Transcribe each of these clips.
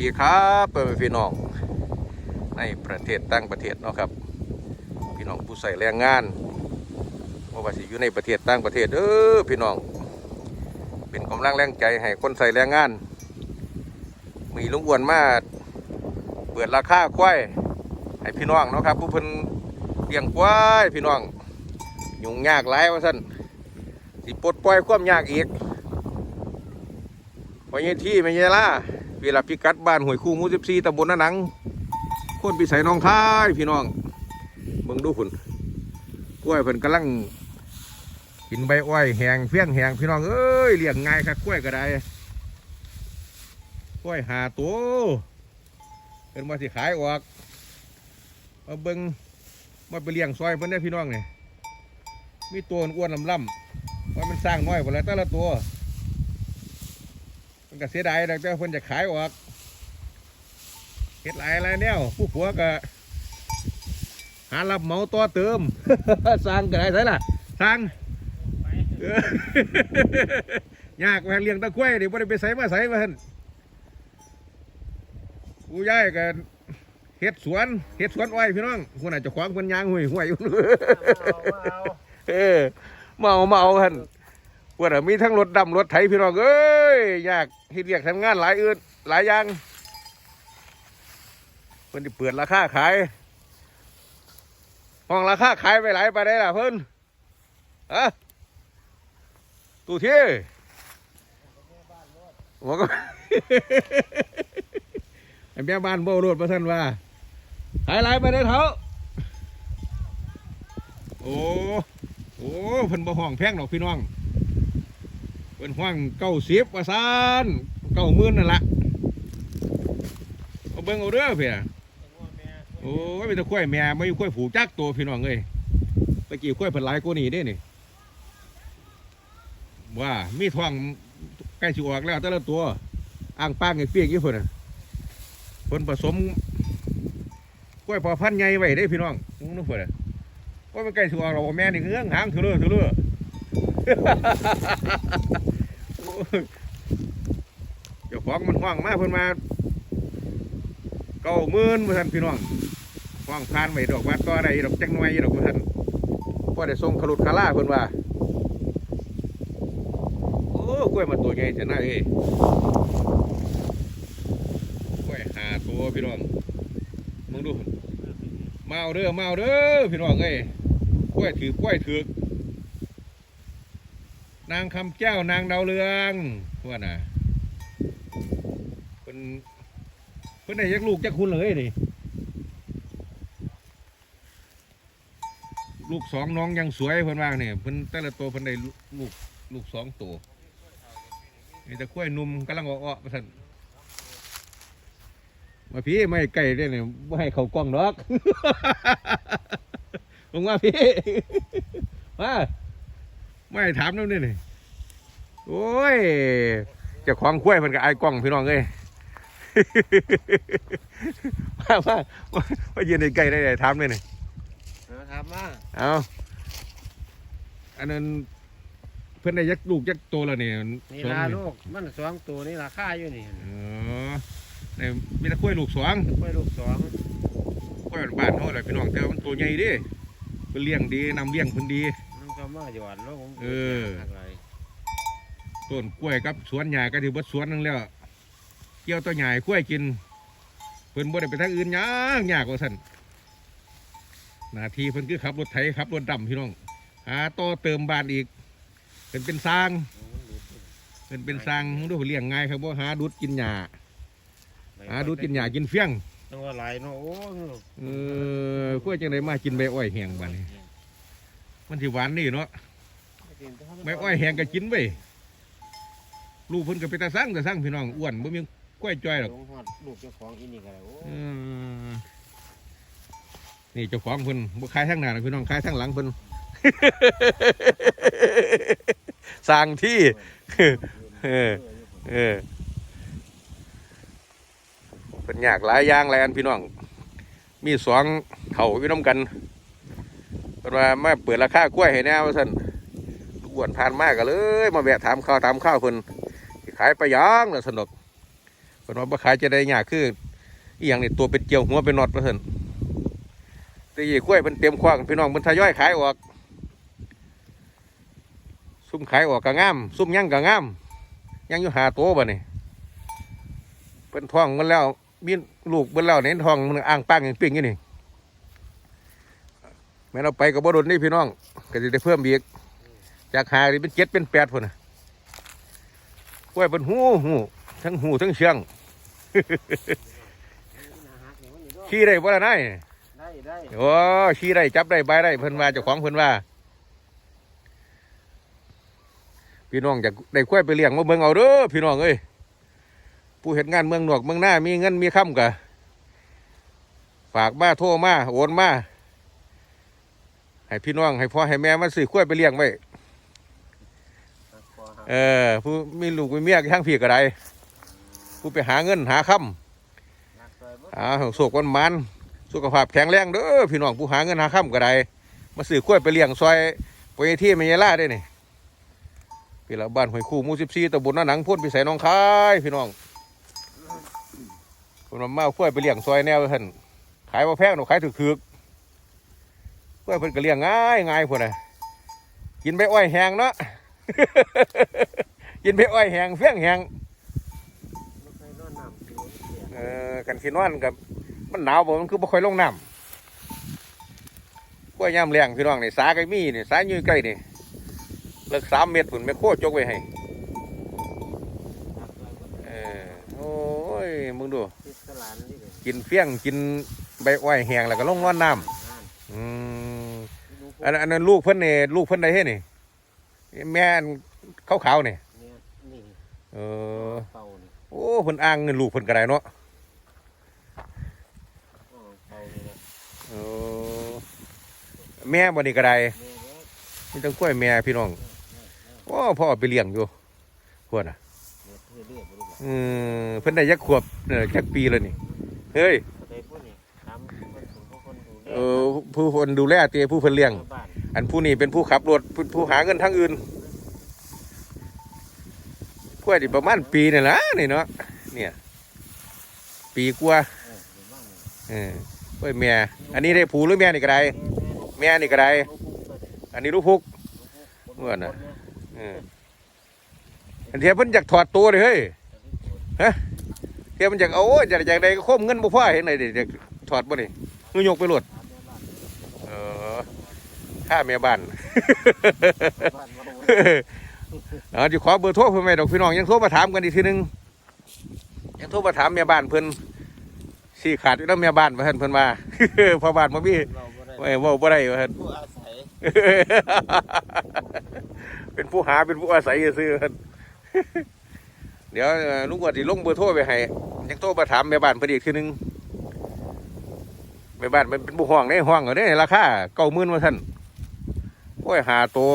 ดีครับเพื่อนพี่น้องในประเทศต่างประเทศเนาะครับ พี่น้องผู้ใส่แรงงานว่าว่าสิอยู่ในประเทศต่างประเทศเออพี่น้อง เป็นกำลังแรงใจให้คนใส่แรงงาน มีลุงอ้วนมาเปิดราคาควายให้พี่น้องเนาะครับ ผู้เพิ่นเลี้ยงควายพี่น้องยุ่งยากหลายว่าซั่นสิปลดปล่อยความยากอีกพอเย็นที่ไม่เยล่ะ เวลาพิกัดบ้านห้วยคู่มูสิบสี่ตำบลนาหนังคนพิสัยน้องคายพี่น้องเบิ่งดูคุณกล้วยเพิ่นกำลังกินใบอ้อยแหงเฟี้ยงแหงพี่น้องเอ้ยเลี้ยงง่ายครับกล้วยก็ได้กล้วยหาตัวเพิ่นมาสิขายออกมาเบิ่งมาไปเลี้ยงซอยเพิ่อนได้พี่น้องเนี่ยมีตัวอ้วนๆลำว่ามันสร้างน้อยหมดแล้วแต่ละตัว ก็เสียดายแต่เจ้าเพิ่นจะขายออกเฮ็ดหลายอะไรแนวผู้ผัวก็หารับเหมาต่อเติมสร้างก็ได้ใช่ล่ะสร้างยากมาเลี้ยงตะกล้วยนี่บ่ได้ไปใส่มาใส่มาหั่นกูย้ายก็เฮ็ดสวนเฮ็ดสวนอ้อยพี่น้องคนอาจจะขวางเพิ่นยางห้วยห้วยอยู่เออเมาเมาหัน ว่าแต่มีทั้งรถดำรถไถพี่น้องเอ้ยอยากเฮ็ดเรียกทำงานหลายอื่นหลายอย่างเพิ่นเปิดราคาขายห้องราคาขายไปหลายไปได้ล่ะเพิ่นอะตู้ที่หัวก็ไอ้แม่บ้านโบรถมาท่านว่าขายหลายไปได้เถอะโอ้โอ้เพิ่นบ่ห้องแพงดอกพี่น้อง เป็นห้างเก้าสิบว่าซานเก้าหมื่นนั่นละเอาเบิ่งเอาเด้อเพี่ยโอ้ยมีแต่ข้อยแม่ไม่มีข้อยผูกจักตัวพี่น้องเอ้ยตะกี้ข้อยเพิ่นหลายกว่านี้เด้นี่ว่ามีท้องใกล้สิออกแล้วแต่ละตัวอ่างป้างไอ้เปียกยู่เพิ่นน่ะเพิ่นผสมกล้วยพอพันใหญ่ไว้เด้พี่น้องนู้นเพิ่นว่ามันใกล้สิออกแล้วแม่นี่เงื้องหางถือเลือถือเลือ โอ้ยเจ้าของมันห้องมาเพิ่นมาเก้าหมื่นมาท่านพี่น้องห้องพานไว้ดอกว่าต่อได้ดอกแจังหน่วยดอกว่าท่านพอได้ส่งขลุดคาล่าเพิ่นว่าโอ้กล้วยมาตัวใหญ่จะน่าเอ้กล้วยหาตัวพี่น้องมึงดูเอาเด้อมาเอาเด้อพี่น้องเอ้ยกล้วยถือกล้วยถือก นางคำแก้วนางดาวเรืองว่าน่ะเป็นเพิ่นได้ยักลูกจักคุณเลยนี่ลูกสองน้องยังสวยเพิ่นว่าเนี่ยเพิ่นแต่ละตัวเพิ่นได้ลูกลูกสองตัวนี่แต่กล้วยหนุ่มกำลังอ้อๆมาสั่นมาพี่ไม่ไก่ได้เนี่ยไม่ให้เขากล้องดอกลงมาพี่มา ไม่ถามน้ำนี่นี่โอ้ยเจะคล้าของคุ้ยมันกับไอ้กล้องพี่น้องเอ้ยมามามามายืนในไกลได้เลยถามเลยนี่ครับมาเอาอันนั้นเพื่อนได้ยักลูกยักโตแล้วนี่นี่สองลานี่ลูกมันสองตัวนี่ราคาอยู่นี่เออเนี่ยมีแต่คุ้ยลูกสองกล้วยลูกสองคุ้ยบ้านเขาแหละพี่น้องแต่ว่ามันตัวใหญ่เดิเพิ่นเลี้ยงดีนำเลี้ยงเพิ่นดีมัน ก็มาหย่อนลูกผมเออ อะไรต้นกล้วยกับสวนหญ้าก็ถือว่าสวนนึงแล้ว เกี่ยวตัวใหญ่กล้วยกิน เพิ่นบ่ได้ไปทางอื่นยากยากกว่าซั่นหน้าที่เพิ่นคือขับรถไถขับรถดำพี่น้องหาต่อเติมบ้านอีกเพิ่นเป็นสร้างเพิ่นเป็นสร้างมึงดูเพิ่นเลี้ยงง่ายครับบ่หาดุดกินหญ้าหาดุดกินหญ้ากินเฟี้ยง ต้องว่าไหลายเนาะโอ้ยเออกล้วยจังไดมากินใบอ้อยแห้งบัดนี้ มันสิหวานนี่เนาะใบอ้อยแห้งก็กินเว้ยลูกเพิ่นก็ไปตาสั่งตาสั่งพี่น้องอ้วนบ่มีกล้วยจ้อยหรอกลงหอดลูกเจ้าของอีนี่ก็ได้โอ้อืมนี่เจ้าของเพิ่นบ่ขายทางหน้าหรอกพี่น้องขายทางหลังเพิ่นสร้างที่เออเออเป็นอยากหลายอย่างหลายอันพี่น้อง มีสองเถ่าอยู่น้ำกัน เป็นว่ามาเปิดราคากล้วยให้แน่ว่าสันอ้วนผ่านมากกันเลย มาแวะถามข้าวถามข้าวเพิ่นขายไปลาหยังน่ะสนุกเพิ่นว่าบ่ขายจะได้ยากคืออีหยังนี่ตัวเป็นเกี่ยวหัวเป็นน็อตว่าซั่นตีกล้วยเพิ่นเต็มคว้างพี่น้องเพิ่นทยอยขายออก ซุ่มขายออกก็งาม ซุ่มยังก็งามยังอยู่หาโตัวบ่นี่เพิ่นท้องมันแล้วมีลูกเบิ่นแล้วในท้องมันอ่างปังอย่างปิ้งอยู่นี่ แม่นเอาไปก็บ่โดนนี่พี่น้องก็สิได้เพิ่มอีกจากหานี่เป็นเจ็ดเป็นแปดพุ่นน่ะกล้วยเป็นหูหูทั้งหูทั้งเชียงขี้ได้บ่ล่ะนายได้ได้โอ้ขี้ได้จับได้ใบได้เพิ่นว่าเจ้าของเพิ่นว่า พี่น้องอยากได้กล้วยไปเลี้ยงมาเบิ่งเอาเด้อพี่น้องเอ้ยผู้เห็นงานเมืองนอกเมืองหน้ามีเงินมีค่ำกะฝากมาโทรมาโอนมา ให้พี่น้องให้พ่อให้แม่มาซื้อกล้วยไปเลี้ยงไว้เออผู้มีลูกมีเมียทั้งพี่ก็ได้ผู้ไปหาเงินหาค่ำอ่าโศกวันมันสุขภาพแข็งแรงเด้อพี่น้องผู้หาเงินหาค่ำก็ได้มาซื้อกล้วยไปเลี้ยงซอยไปที่เมยล่าได้นี่พี่ละบ้านหอยคู่หมู่สิบสี่ตำบลหน้าหนังพ่นพิสัยหน้องคายพี่น้องคนมามาเอากล้วยไปเลี้ยงซอยแนวท่านขายว่าแพงหนูขายถือถือกก ล้วยเพิ่นก็เลี้ยงง่ายง่ายพวกน่ะกินใบอ้อยแห้งเนาะกินใบอ้อยแห้งเฟี้ยงแห้งเออกันสินอนกับมันหนาวบ่มันคือบ่ค่อยลงน้ำกล้วยย่ำแรงพี่น้องนี่สาไก่มีนี่สาอยู่ใกล้นี่เลิกสามเมตรผุนไม่โคตรจกไว้ให้เออโอ้ยมึงดูติดสลานนี่เลยกินเฟี้ยงกินใบอ้อยแห้งแล้วก็ลงนอนน้ำอืม อันอันนั้นลูกเพิ่นนี่ลูกเพิ่นได้เฮ็ดนี่ แม่นขาวๆนี่เนี่ยนี่เออ เป่านี่โอ้เพิ่นอ้างเงินลูกเพิ่นก็ได้เนาะอ๋อเป่านี่นะเออแม่บ่นี่ก็ได้เนี่ยเนี่ยนี่ต้องกล้วยแม่พี่น้องโอ้พ่อเอาไปเลี้ยงอยู่พวกน่ะเนี่ยเรียบๆบ่รู้ล่ะอืมเพิ่นได้ยักขวบเออจักปีแล้วนี่ เฮ้ย เออผู้คนดูแลเตียผู้เพิ่นเลี้ยง บ้านอันผู้นี้เป็นผู้ขับรถผู้ผู้หาเงินทางอื่นกล้วยนี่ประมาณปีนี่ล่ะนี่เนาะเนี่ย ปีกว่าเออเดี๋ยวบ้านนี่เออกล้วยแม่อันนี้ได้ผูหรือแม่นี่ก็ได้แม่นี่ก็ได้อันนี้ลูกพุก เมื่อน่ะ เอออันเทียเพิ่นอยากถอดตัวเลยเฮ้ยเทียมันอยากเอาโอ้ยอยากอยากได้ก็โคมเงินบ่พอเห็นไหนเด็กถอดบ่นี่มือยกไปโลดเออ ค่าแม่บ้านบ้านบ่รู้เอาจะขอเบอร์โทรเพิ่นไหมดอกพี่น้องยังโทรมาถามกันอีกทีหนึงยังโทรมาถามแม่บ้านเพิ่นสี่ขาดอยู่แล้วแม่บ้านว่าเพิ่นเพิ่นว่าพ่อบ้านบ่มีเราบ่ได้ไว้เว้าบ่ได้ว่าเพิ่นผู้อาศัยเป็นผู้หาเป็นผู้อาศัยซื้อๆเพิ่นเดี๋ยวเอ่อลุงกวดสิลงเบอร์โทรไปให้ยังโทรมาถามแม่บ้านเพิ่นอีกทีหนึงแม่บ้านมันเป็นผู้ห้องในห้องเอาเด้ราคา90,000ว่าซั่น โอ้ยหาโตว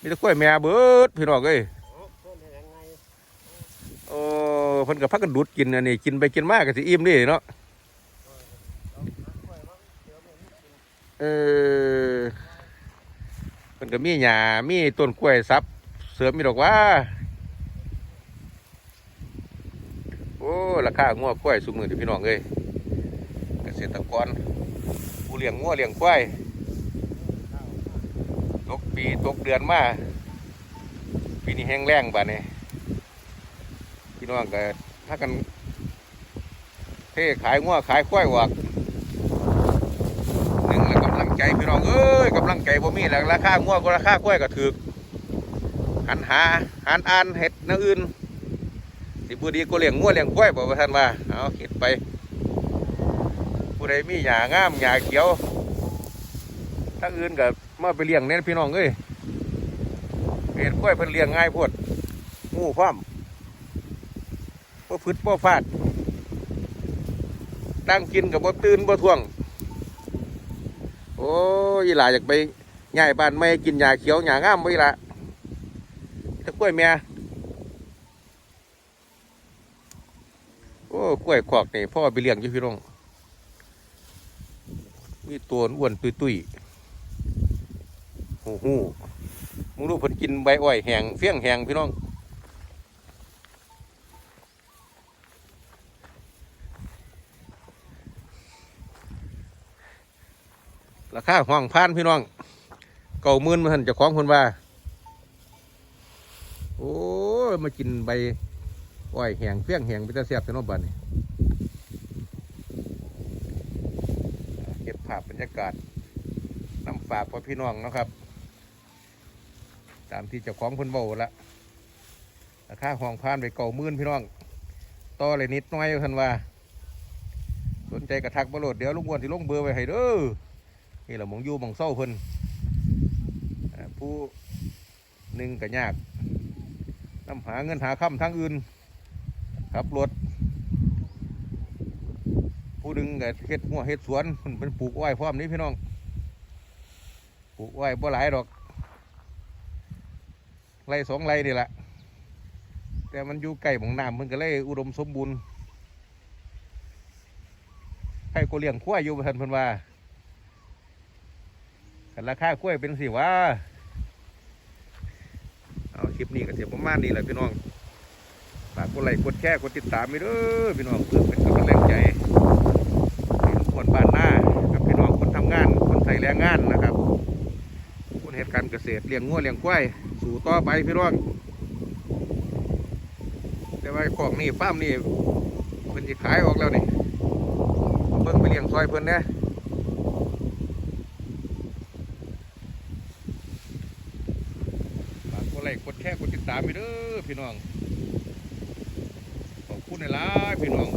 มีแต่กล้วยแม่เบิดพี่น้องเอ้ยโอ้เพิ่นเฮ็ดยังพักกันดูดกินอันนี้กินไปกินมากก็สิอิ่มนี่เนาะเออเพิ่นก็มีหญ้ามีต้นกล้วยซับ เสริมมีดอกว่าโอ้ราคางัวกล้วยสุมือเด้พี่น้องเอ้ยเกษตรกรผู้เลี้ยงงัวเลี้ยงควย ปีตกเดือนมาปีนี้แห้งแล้งบาดนี้พี่น้องก็ถ้ากัน เท่ขายงัวขายควายออกหนึ่งแล้วกำลังใจพี่น้องเอ้ยกำลังใจบ่มีแล้วราคางัวก็ราคาควายก็ถูกหันหาหันอ่านเห็ดแนวอื่นสิบูดีก็เลี้ยงงัวเลี้ยงควายบอกว่าท่านว่าเอาเห็ดไปผู้ใดมีหญ้างามหญ้าเขียวถ้าอื่นก็ มาไปเลี้ยงเน้นพี่น้องเอ้ยเห็ดควยเพิ่นเลี้ยงง่ายโพดงูพร้อมบ่พืดบ่ฟาดนั่งกินกับบ่ตื่นบ่ท่วง โอ้ยหลาอยากไปย้ายบ้านไม่กินหญ้าเขียวหญ้างามบ่อีหละตะกล้วยแม่โอ้กล้วยขอกนี่พ่อไปเลี้ยงอยู่พี่น้องมีตัวอ้วนตุยๆ หูหูมึงดูเพิ่นกินใบอ้อยแหงเฟี้ยงแหงพี่น้องราคาห้องพานพี่น้อง เก่ามื่นมันจะคล้องคนว่า โอ้มากินใบอ้อยแหงเฟี้ยงแหงไปตะเสียบพี่น้องบ้านนี่เก็บภาพบรรยากาศนำฝากพ่อพี่น้องนะครับ ตามที่เจ้าของเพิ่นเบาละราคาห้องพานไปเก่ามื่นพี่น้องต่อเลยนิดน้อยท่านว่า สนใจกระทักบโลดเดี๋ยวลุงอ้วนที่ลงเบอร์ไว้ให้เด้อนี่แหละมองอยู่มองเศร้าเพิ่นผู้หนึ่งก็ยากนำหาเงินหาค่ำทางอื่นขับรถผู้หนึ่งก็เฮ็ดหัวเฮ็ดสวนเพิ่นเป็นปลูกอ้อยพร้อมนี้พี่น้อง ปลูกอ้อยบ่หลายดอก ไรสองไรนี่แหละแต่มันอยู่ใกล้หมองน้ำมันก็เลยอุดมสมบูรณ์ให้กูเลี้ยงขั้วยอยู่เพิ่นเพิ่นว่ากันราคาขั้วยเป็นสิว่า เอาคลิปนี้ก็เสียประมาณนี้แหละพี่น้องฝากกดไลค์กดแชร์กดติดตามไปเด้อพี่น้องเพื่อเป็นกำลังใจให้ทุกคนบ้านหน้ากับพี่น้องคนทำงานคนใส่แรงงานนะครับ คนเหตุการณ์เกษตรเลี้ยงงัวเลี้ยงควาย สู่ต่อไปพี่น้องแต่ว่าของนี่ฟามนี่เพิ่นจะขายออกแล้วนี่เบิ่งไปเลี้ยงซอยเพิ่นน่ฝากกดไลค์กดแชร์กดติดตามไปเด้อพี่น้องขอบคุณหลายพี่น้อง